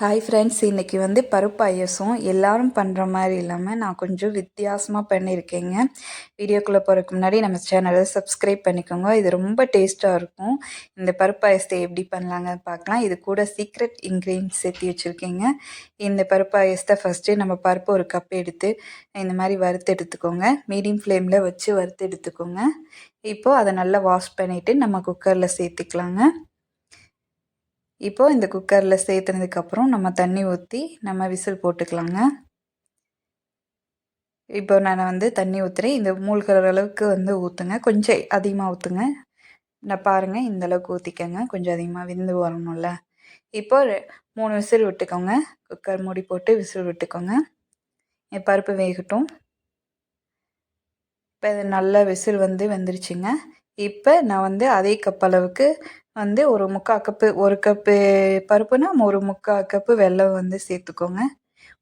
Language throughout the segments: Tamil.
ஹாய் ஃப்ரெண்ட்ஸ் இன்றைக்கி வந்து பருப்பு பாயசம் எல்லாரும் பண்ணுற மாதிரி இல்லாமல் நான் கொஞ்சம் வித்தியாசமாக பண்ணியிருக்கேங்க. வீடியோக்குள்ளே போகிறதுக்கு முன்னாடி நம்ம சேனலை சப்ஸ்கிரைப் பண்ணிக்கோங்க. இது ரொம்ப டேஸ்ட்டாக இருக்கும். இந்த பருப்பு பாயசத்தை எப்படி பண்ணலாங்க பார்க்கலாம். இது கூட சீக்ரெட் இன்க்ரீடியன்ஸ் சேர்த்து வச்சுருக்கேங்க. இந்த பருப்பு பாயசத்தை ஃபஸ்ட்டு நம்ம பருப்பு ஒரு கப் எடுத்து இந்த மாதிரி வறுத்து எடுத்துக்கோங்க. மீடியம் ஃப்ளேமில் வச்சு வறுத்து எடுத்துக்கோங்க. இப்போது அதை நல்லா வாஷ் பண்ணிவிட்டு நம்ம குக்கரில் சேர்த்துக்கலாங்க. இப்போது இந்த குக்கரில் சேர்த்துனதுக்கப்புறம் நம்ம தண்ணி ஊற்றி நம்ம விசில் போட்டுக்கலாங்க. இப்போ நான் வந்து தண்ணி ஊற்றுறேன் இந்த மூழ்கிற அளவுக்கு வந்து ஊற்றுங்க கொஞ்சம் அதிகமாக ஊற்றுங்க நான் பாருங்கள் இந்த அளவுக்கு ஊற்றிக்கங்க கொஞ்சம் அதிகமாக விந்து வரணும்ல. இப்போ மூணு விசில் விட்டுக்கோங்க. குக்கர் மூடி போட்டு விசில் விட்டுக்கோங்க. என் பருப்பு வேகட்டும். இப்போ இது நல்ல விசில் வந்து வெந்துருச்சுங்க. இப்போ நான் வந்து அதே கப் அளவுக்கு வந்து ஒரு முக்கால் கப்பு ஒரு கப்பு பருப்புனா ஒரு முக்கால் கப்பு வெல்லம் வந்து சேர்த்துக்கோங்க.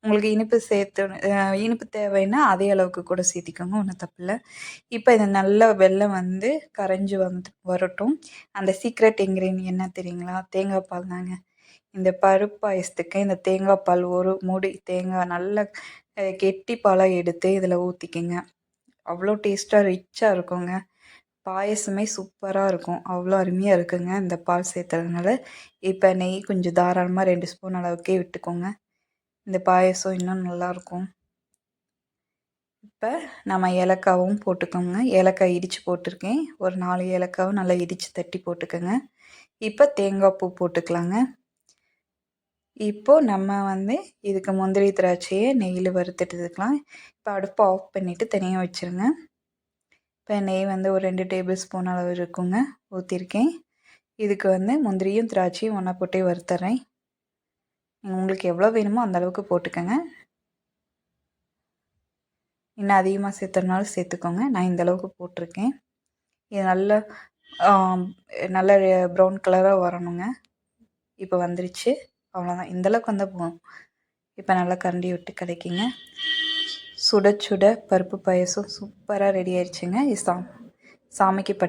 உங்களுக்கு இனிப்பு சேர்த்து இனிப்பு தேவைன்னா அதே அளவுக்கு கூட சேர்த்திக்கோங்க ஒன்றும் தப்பில்லை. இப்போ இது நல்லா வெல்லம் வந்து கரைஞ்சி வந்து வரட்டும். அந்த சீக்ரெட் இன்க்ரீடியன் என்ன தெரியுங்களா? தேங்காய் பால் தாங்க. இந்த பருப்பு பாயசத்துக்கு இந்த தேங்காய் பால் ஒரு மூடி தேங்காய் நல்ல கெட்டி பாலாக எடுத்து இதில் ஊற்றிக்கிங்க அவ்வளோ டேஸ்ட்டாக ரிச்சாக இருக்குங்க. பாயசமே சூப்பராக இருக்கும். அவ்வளோ அருமையாக இருக்குங்க இந்த பால் சேர்த்துறதுனால இப்போ நெய் கொஞ்சம் தாராளமாக ரெண்டு ஸ்பூன் அளவுக்கே விட்டுக்கோங்க. இந்த பாயசம் இன்னும் நல்லாயிருக்கும் இப்போ நம்ம ஏலக்காவும் போட்டுக்கோங்க. ஏலக்காய் இடித்து போட்டிருக்கேன். ஒரு நாலு ஏலக்காவும் நல்லா இடித்து தட்டி போட்டுக்கோங்க. இப்போ தேங்காய் பூ போட்டுக்கலாங்க. இப்போது நம்ம வந்து இதுக்கு முந்திரி திராட்சையை நெய்யில் வறுத்துட்டுக்கலாம் இப்போ அடுப்பை ஆஃப் பண்ணிவிட்டு தனியாக வச்சுருங்க. இப்போ நெய் வந்து ஒரு ரெண்டு டேபிள் ஸ்பூன் அளவு இருக்குங்க ஊற்றிருக்கேன் இதுக்கு வந்து முந்திரியும் திராட்சையும் ஒன்றா போட்டே வறுத்துறேன். உங்களுக்கு எவ்வளோ வேணுமோ அந்தளவுக்கு போட்டுக்கோங்க. இன்னும் அதிகமாக சேர்த்துறனாலும் சேர்த்துக்கோங்க நான் இந்தளவுக்கு போட்டிருக்கேன். இது நல்லா நல்ல ப்ரௌன் கலராக வரணுங்க. இப்போ வந்துருச்சு அவ்வளோதான். இந்தளவுக்கு வந்தால் போகும் இப்போ நல்லா கரண்டி விட்டு கிடைக்குங்க சுட சுட பருப்பு பாயசம் சூப்பராக ரெடி ஆயிடுச்சுங்க சா சாமிக்கு பட்